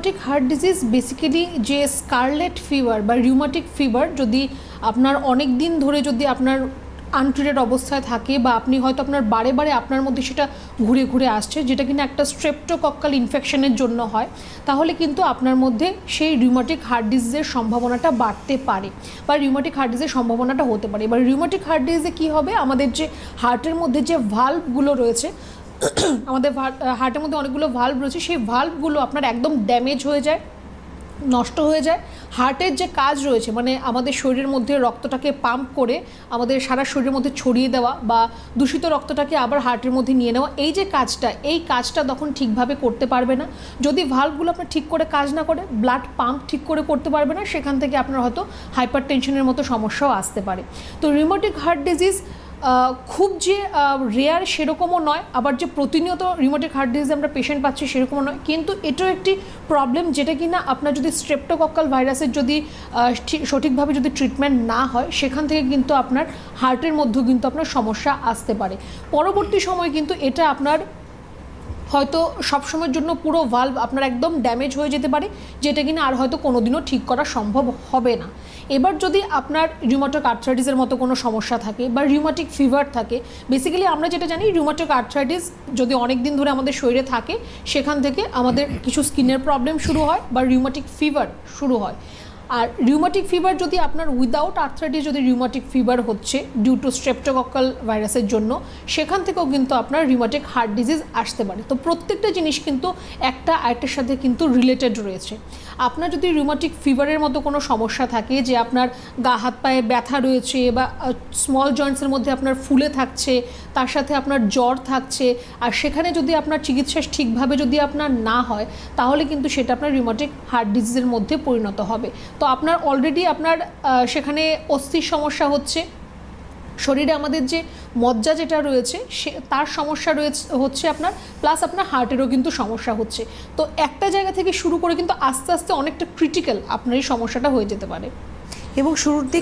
Rheumatic heart disease basically যে scarlet fever বা rheumatic fever যদি আপনার অনেক দিন ধরে যদি আপনার আনট্রিটেড অবস্থায় থাকে বা আপনি হয়তো আপনার বারে বারে আপনার মধ্যে সেটা ঘুরে ঘুরে আসছে, যেটা কিনা একটা স্ট্রেপ্টোকক্কাল ইনফেকশনের জন্য হয়, তাহলে কিন্তু আপনার মধ্যে সেই রিউমাটিক হার্ট ডিজিজের সম্ভাবনাটা বাড়তে পারে বা রিউমাটিক হার্ট ডিজিজের সম্ভাবনাটা হতে পারে। এবার রিউমাটিক হার্ট ডিজিজে কী হবে? আমাদের যে হার্টের মধ্যে যে ভাল্বগুলো রয়েছে আমাদের হার্টের মধ্যে অনেকগুলো ভাল্ব রয়েছে, সেই ভাল্বগুলো আপনার একদম ড্যামেজ হয়ে যায়, নষ্ট হয়ে যায়। হার্টের যে কাজ রয়েছে মানে আমাদের শরীরের মধ্যে রক্তটাকে পাম্প করে আমাদের সারা শরীরের মধ্যে ছড়িয়ে দেওয়া বা দূষিত রক্তটাকে আবার হার্টের মধ্যে নিয়ে নেওয়া, এই যে কাজটা, এই কাজটা তখন ঠিকভাবে করতে পারবে না। যদি ভাল্বগুলো আপনার ঠিক করে কাজ না করে ব্লাড পাম্প ঠিক করে করতে পারবে না, সেখান থেকে আপনার হয়তো হাইপার টেনশনের মতো সমস্যাও আসতে পারে। তো রিমোটিক হার্ট ডিজিজ খুব যে রেয়ার সেরকমও নয়, আবার যে প্রতিনিয়ত রিমোটিক হার্ট ডিজিজ আমরা পেশেন্ট পাচ্ছি সেরকমও নয়। কিন্তু এটাও একটি প্রবলেম যেটা কি না আপনার যদি স্ট্রেপ্টোকক্কাল ভাইরাসের যদি ঠিক- সঠিকভাবে যদি ট্রিটমেন্ট না হয়, সেখান থেকে কিন্তু আপনার হার্টের মধ্যেও কিন্তু আপনার সমস্যা আসতে পারে। পরবর্তী সময় কিন্তু এটা আপনার হয়তো সবসময়ের জন্য পুরো ভাল্ব আপনার একদম ড্যামেজ হয়ে যেতে পারে, যেটা কিনা আর হয়তো কোনোদিনও ঠিক করা সম্ভব হবে না। এবার যদি আপনার রিউমাটিক আর্থ্রাইটিসের মতো কোনো সমস্যা থাকে বা রিউমাটিক ফিভার থাকে বেসিক্যালি আমরা যেটা জানি রিউমাটিক আর্থ্রাইটিস যদি অনেক দিন ধরে আমাদের শরীরে থাকে, সেখান থেকে আমাদের কিছু স্কিনের প্রবলেম শুরু হয় বা রিউমাটিক ফিভার শুরু হয়। আর রিউমাটিক ফিভার যদি আপনার উইদাউট আর্থ্রাইটিস যদি রিউমাটিক ফিভার হচ্ছে ডিউ টু স্ট্রেপ্টোকক্কাল ভাইরাসের জন্য, সেখান থেকেও কিন্তু আপনার রিউমাটিক হার্ট ডিজিজ আসতে পারে। তো প্রত্যেকটা জিনিস কিন্তু একটা আরেকটার সাথে কিন্তু রিলেটেড রয়েছে। আপনার যদি রিউমাটিক ফিভারের মতো কোনো সমস্যা থাকে যে আপনার গা হাত পায়ে ব্যথা রয়েছে বা স্মল জয়েন্টসের মধ্যে আপনার ফুলে থাকছে, তার সাথে আপনার জ্বর থাকছে, আর সেখানে যদি আপনার চিকিৎসা ঠিকভাবে যদি আপনার না হয়, তাহলে কিন্তু সেটা আপনার রিউমাটিক হার্ট ডিজিজের মধ্যে পরিণত হবে। তো আপনার অলরেডি আপনার সেখানে অস্থির সমস্যা হচ্ছে। শরীরে আমাদের যে মজ্জা যেটা রয়েছে, সে, তার সমস্যা রয়েছে, হচ্ছে আপনার প্লাস আপনার হার্টেরও কিন্তু সমস্যা হচ্ছে। তো একটা জায়গা থেকে শুরু করে কিন্তু আস্তে আস্তে অনেকটা ক্রিটিক্যাল আপনার এই সমস্যাটা হয়ে যেতে পারে। এবং শুরুর দিকে